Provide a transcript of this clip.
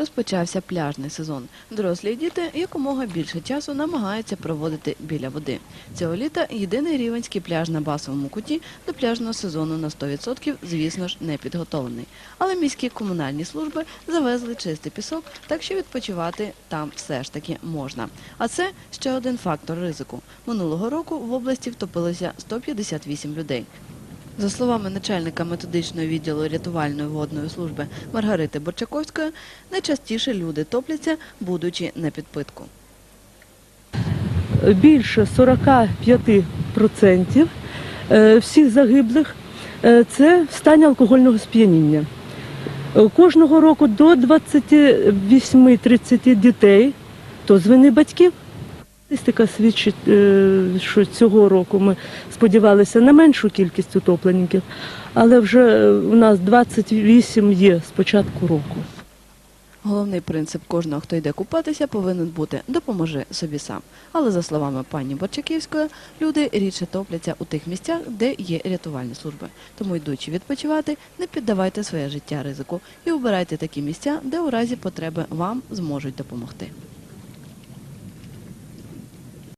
Розпочався пляжний сезон. Дорослі діти якомога більше часу намагаються проводити біля води. Цього літа єдиний рівенський пляж на басовому куті до пляжного сезону на 100% звісно ж не підготовлений. Але міські комунальні служби завезли чистий пісок, так що відпочивати там все ж таки можна. А це ще один фактор ризику. Минулого року в області втопилося 158 людей. За словами начальника методичного відділу рятувальної водної служби Маргарити Борчаковської, найчастіше люди топляться, будучи на підпитку. більше 45% е, всіх загиблих е, це в стані алкогольного сп'яніння. Е, Кожного року до 28-30 дітей, то з вини батьків. Статистика свідчить, е, що цього року ми сподівалися на меншу кількість утопленників, але вже е, у нас 28 є з початку року. Головний принцип кожного, хто йде купатися, повинен бути допоможи собі сам. Але за словами пані Борчаківської, люди рідше топляться у тих місцях, де є рятувальні служби. Тому йдучи відпочивати, не піддавайте своє життя ризику і обирайте такі місця, де у разі потреби вам зможуть допомогти.